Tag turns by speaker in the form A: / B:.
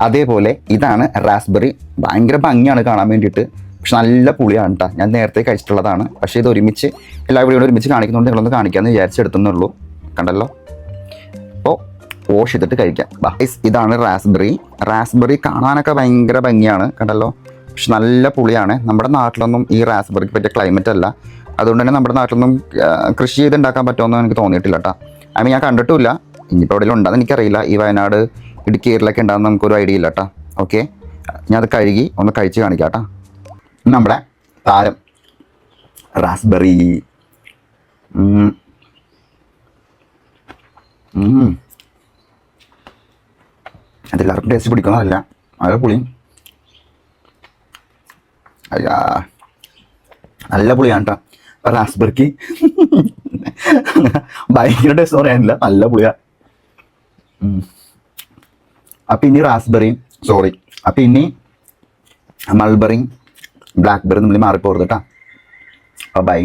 A: അതേപോലെ ഇതാണ് റാസ്ബെറി ഭയങ്കര ഭംഗിയാണ് കാണാൻ വേണ്ടിയിട്ട്. പക്ഷെ നല്ല പുളിയാണ് കേട്ടോ ഞാൻ നേരത്തെ കഴിച്ചിട്ടുള്ളതാണ്. പക്ഷേ ഇത് ഒരുമിച്ച് എല്ലാ വീടുകളും ഒരുമിച്ച് കാണിക്കുന്നുണ്ട് നിങ്ങളൊന്ന് കാണിക്കാമെന്ന് വിചാരിച്ചെടുത്തുന്നുള്ളൂ. കണ്ടല്ലോ? അപ്പോൾ വാഷ് ചെയ്തിട്ട് കഴിക്കാം. ബൈസ് ഇതാണ് റാസ്ബെറി റാസ്ബെറി കാണാനൊക്കെ ഭയങ്കര ഭംഗിയാണ്. കണ്ടല്ലോ? പക്ഷെ നല്ല പുളിയാണ്. നമ്മുടെ നാട്ടിലൊന്നും ഈ റാസ്ബെറിക്ക് പറ്റിയ ക്ലൈമറ്റ് അല്ല. അതുകൊണ്ട് തന്നെ നമ്മുടെ നാട്ടിലൊന്നും കൃഷി ചെയ്ത് ഉണ്ടാക്കാൻ പറ്റുമെന്ന് എനിക്ക് തോന്നിയിട്ടില്ല കേട്ടോ ഐ മീൻ ഞാൻ കണ്ടിട്ടില്ല ഇനിയിപ്പോൾ എവിടെയെങ്കിലും ഉണ്ടെന്ന് എനിക്കറിയില്ല. ഈ വയനാട് ഇടുക്കി ഏരിയയിലൊക്കെ ഉണ്ടാകുന്ന നമുക്കൊരു ഐഡിയ ഇല്ല കേട്ടോ ഓക്കെ ഞാൻ അത് കഴുകി ഒന്ന് കഴിച്ച് കാണിക്കാം കേട്ടോ നമ്മുടെ താരം റാസ്ബെറി. അതെല്ലാവർക്കും ടേസ്റ്റ് പിടിക്കുന്നതല്ല നല്ല പുളി അയ്യാ. നല്ല പുളിയാണ് കേട്ടോ റാസ്ബെറിക്ക് ഭയങ്കര ടേസ്റ്റ് പറയാനില്ല. നല്ല പുളിയാ. ഉം. അപ്പൊ ഇനി റാസ്ബെറി സോറി അപ്പൊ ഇനി മൾബെറി ബ്ലാക്ക്ബെറി നമ്മൾ മാറിപ്പോകരുത് കേട്ടോ ബൈ